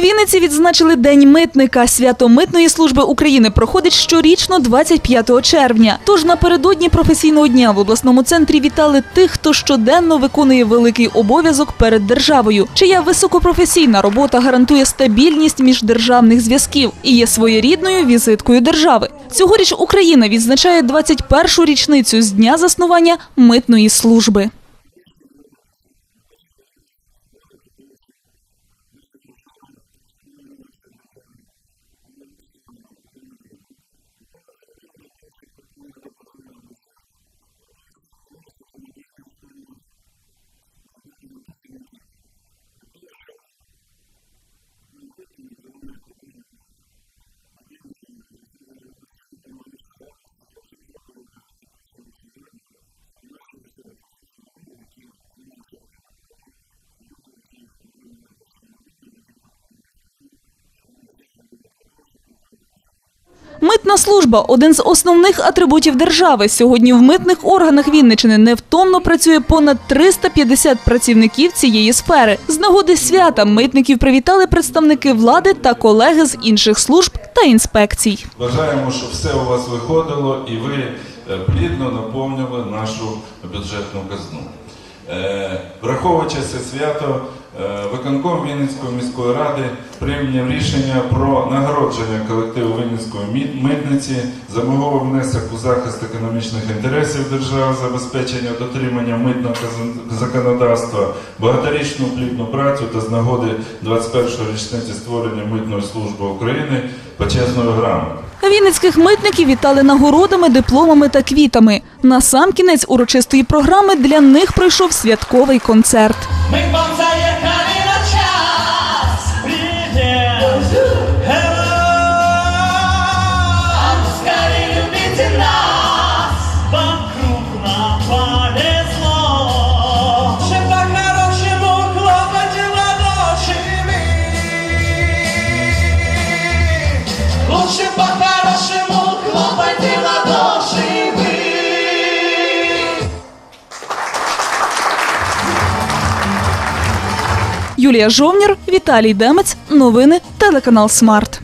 Вінниці відзначили День митника. Свято митної служби України проходить щорічно 25 червня. Тож напередодні професійного дня в обласному центрі вітали тих, хто щоденно виконує великий обов'язок перед державою, чия високопрофесійна робота гарантує стабільність міждержавних зв'язків і є своєрідною візиткою держави. Цьогоріч Україна відзначає 21-шу річницю з дня заснування митної служби. Митна служба один з основних атрибутів держави. Сьогодні в митних органах Вінничини невтомно працює понад 350 працівників цієї сфери. З нагоди свята митників привітали представники влади та колеги з інших служб та інспекцій. Бажаємо, щоб все у вас виходило і ви е, плідно наповнювали нашу бюджетну казну. Е, Враховуючи це свято, виконком Вінницької міської ради прийняв рішення про нагородження колективу Вінницької митниці за мого внесок у захист економічних інтересів держави, забезпечення дотримання митного законодавства, багаторічну плідну працю та з нагоди 21-ї річниці створення митної служби України почесною грамотою. Вінницьких митників вітали нагородами, дипломами та квітами. На сам кінець урочистої програми для них пройшов святковий концерт. Ми вам по-хорошему хлопайте ладошами. Юлія Жовнір, Віталій Демець. Новини телеканал Смарт.